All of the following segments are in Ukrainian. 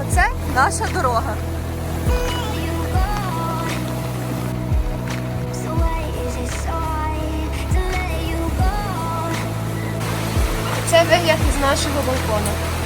Оце наша дорога. Це вигляд із нашого балкону.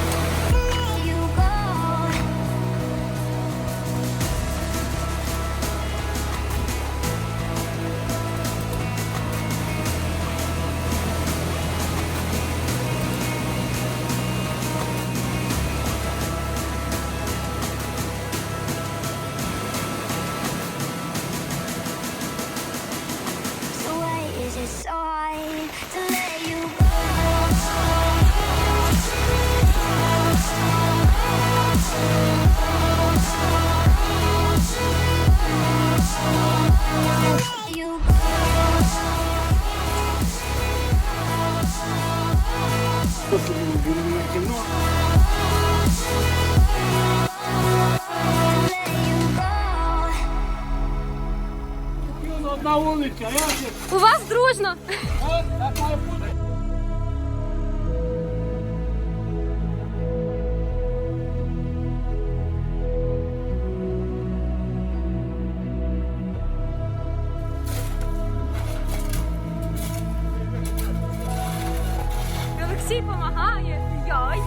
Одна вулиця, же? У вас дружно. От, так має бути. Допомагає. Йой.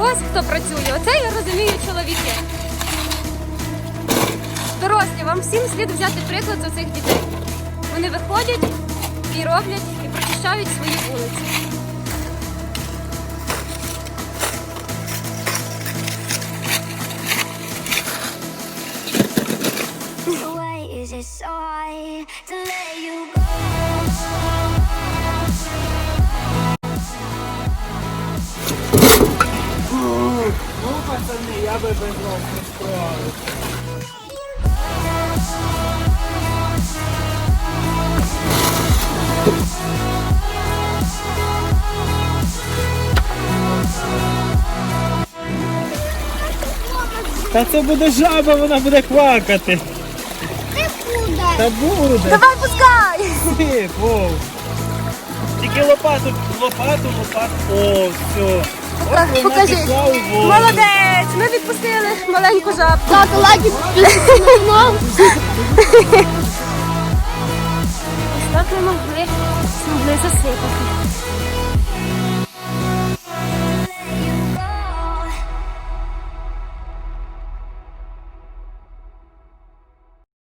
Ось хто працює. Оце я розумію чоловіки. Вам всім слід взяти приклад з цих дітей. Вони виходять і роблять, і прочищають свої вулиці. Ну, пацани, я би без вас не справився. Та це буде жаба, вона буде квакати. Та буде. Давай пускай! Ти, Вов. Тільки лопату, лопату, лопату. О, все. Вона Покажи. пішла у воду. Молодець! Ми відпустили маленьку жабку. Ставте лайки. Ось так ми могли змогли засипати.